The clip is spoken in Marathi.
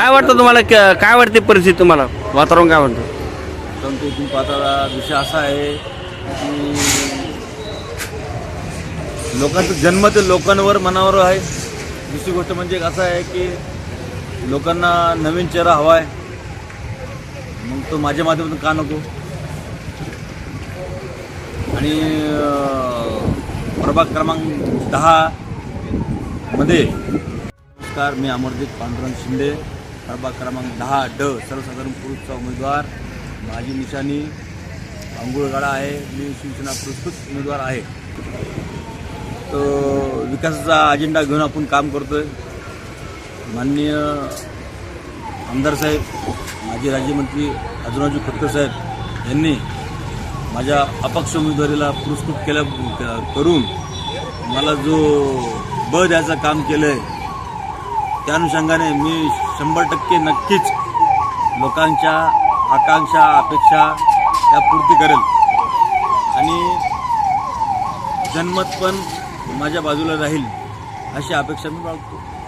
काय वाटतं तुम्हाला? क- काय वाटते परिस्थिती तुम्हाला? वातावरण काय वाटतं? परंतु इथून पाहता विषय असा आहे की लोकांचा जन्म ते लोकांवर मनावर आहे. दुसरी गोष्ट म्हणजे एक असं आहे की लोकांना नवीन चेहरा हवा आहे. मग तो माझ्या माध्यमातून का नको? आणि अं, प्रभाग क्रमांक दहा मध्ये नमस्कार मी अमरदीप पांडुरंग शिंदे. प्रभाग क्रमांक दहा ड सर्वसाधारण पुरुषचा उमेदवार. माझी निशाणी आंघोळगाडा आहे. मी शिवसेना पुरस्कृत उमेदवार आहे. तो विकासाचा अजेंडा घेऊन आपण काम करतो आहे माननीय आमदार साहेब माजी राज्यमंत्री अजुराजू खोतकर साहेब यांनी माझ्या अपक्ष उमेदवारीला पुरस्कृत केल्या करून मला जो ब द्यायचं काम केलं आहे त्या अनुषंगाने मी शंभर टक्के नक्कीच लोकांच्या आकांक्षा अपेक्षा या पूर्ती करेल. आणि जनमत पण माझ्या बाजूला राहील अशी अपेक्षा मी बाळगतो.